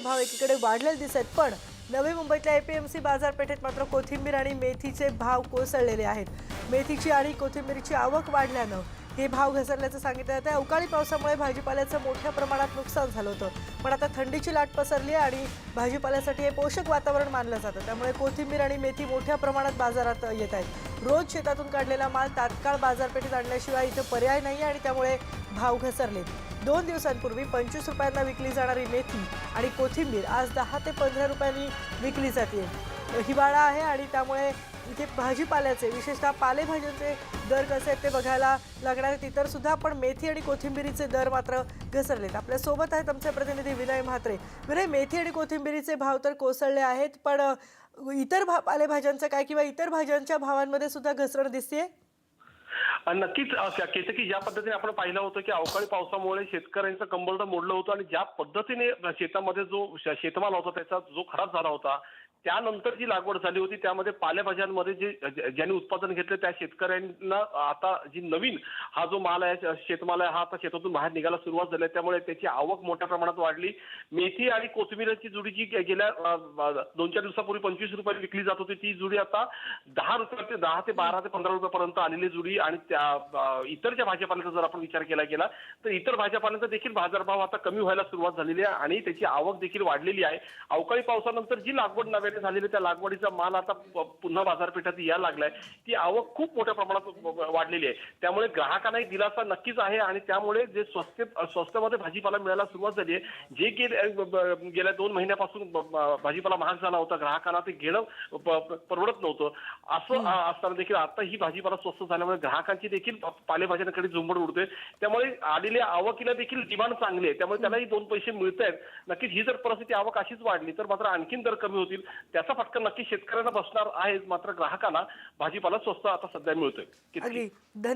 भाव एकीकडे वाढलेले दिसत आहेत. पण नवी मुंबईतल्या एपीएमसी बाजारपेठेत मात्र कोथिंबीर आणि मेथीचे भाव कोसळलेले आहेत. मेथीची आणि कोथिंबीरची आवक वाढल्यानं हे भाव घसरल्याचं सांगितलं जातं अवकाळी पावसामुळे भाजीपाल्याचं मोठ्या प्रमाणात नुकसान झालं होतं. पण आता थंडीची लाट पसरली आहे आणि भाजीपाल्यासाठी हे पोषक वातावरण मानलं जातं. त्यामुळे कोथिंबीर आणि मेथी मोठ्या प्रमाणात बाजारात येत आहेत. रोज शेतातून काढलेला माल तात्काळ बाजारपेठेत आणल्याशिवाय इथं पर्याय नाही आणि त्यामुळे भाव घसरलेत. दोन दिवसांपूर्वी पंचवीस रुपयांना विकली जाणारी मेथी आणि कोथिंबीर आज दहा ते पंधरा रुपयांनी विकली जाते. हिवाळा आहे आणि त्यामुळे इथे भाजीपाल्याचे विशेषतः पालेभाज्यांचे दर कसे आहेत ते बघायला लागणार आहेत. इतर सुद्धा पण मेथी आणि कोथिंबिरीचे दर मात्र घसरलेत. आपल्यासोबत आहेत आमचे प्रतिनिधी विनय म्हात्रे. विनय मेथी आणि कोथिंबिरीचे भाव तर कोसळले आहेत पण इतर भा पालेभाज्यांचं काय किंवा इतर भाज्यांच्या भावांमध्ये सुद्धा घसरण दिसते आणि नक्कीच अ, की केतकी ज्या पद्धतीने आपण पाहिलं होतं की अवकाळी पावसामुळे शेतकऱ्यांचं कंबरडं मोडलं होतं आणि ज्या पद्धतीने शेतामध्ये जो शेतमाल होता त्याचा जो खराब झाला होता त्यानंतर जी लागवड झाली होती त्यामध्ये पालेभाज्यांमध्ये जे ज्यांनी उत्पादन घेतलं त्या शेतकऱ्यांना आता जी नवीन हा जो माल आहे शेतमाल आहे हा आता शेतातून बाहेर निघायला सुरुवात झाली आहे. त्यामुळे त्याची आवक मोठ्या प्रमाणात वाढली. मेथी आणि कोथिंबीरची जुडी जी गेल्या दोन चार दिवसापूर्वी पंचवीस रुपये विकली जात होती ती जुडी आता दहा रुपये ते दहा ते बारा ते पंधरा रुपयापर्यंत आलेली जुडी आणि त्या इतर ज्या भाजीपाल्याचा जर आपण विचार केला गेला तर इतर भाज्यापाल्यांचा देखील बाजारभाव आता कमी व्हायला सुरुवात झालेली आहे आणि त्याची आवक देखील वाढलेली आहे. अवकाळी पावसानंतर जी लागवड नव्याने झालेली त्या लागवडीचा माल आता पुन्हा बाजारपेठात यायला लागलाय. ती आवक खूप मोठ्या प्रमाणात वाढलेली आहे. त्यामुळे ग्राहक ग्राहकांना एक दिलासा नक्कीच आहे आणि त्यामुळे जे स्वस्त स्वस्तामध्ये भाजीपाला मिळायला सुरुवात झाली आहे जे ब- गेल्या दोन महिन्यापासून भाजीपाला महाग झाला होता ग्राहकांना ते घेणं परवडत नव्हतं. असं असताना देखील आता ही भाजीपाला स्वस्त झाल्यामुळे ग्राहकांची देखील पालेभाज्यांकडे झुंबड उडते त्यामुळे आलेल्या आवकीला देखील डिमांड चांगली आहे. त्यामुळे त्यालाही दोन पैसे मिळत आहेत. नक्कीच ही जर परिस्थिती आवक अशीच वाढली तर मात्र आणखीन दर कमी होतील. त्याचा फटका नक्की शेतकऱ्यांना बसणार आहे मात्र ग्राहकांना भाजीपाला स्वस्त आता सध्या मिळतोय.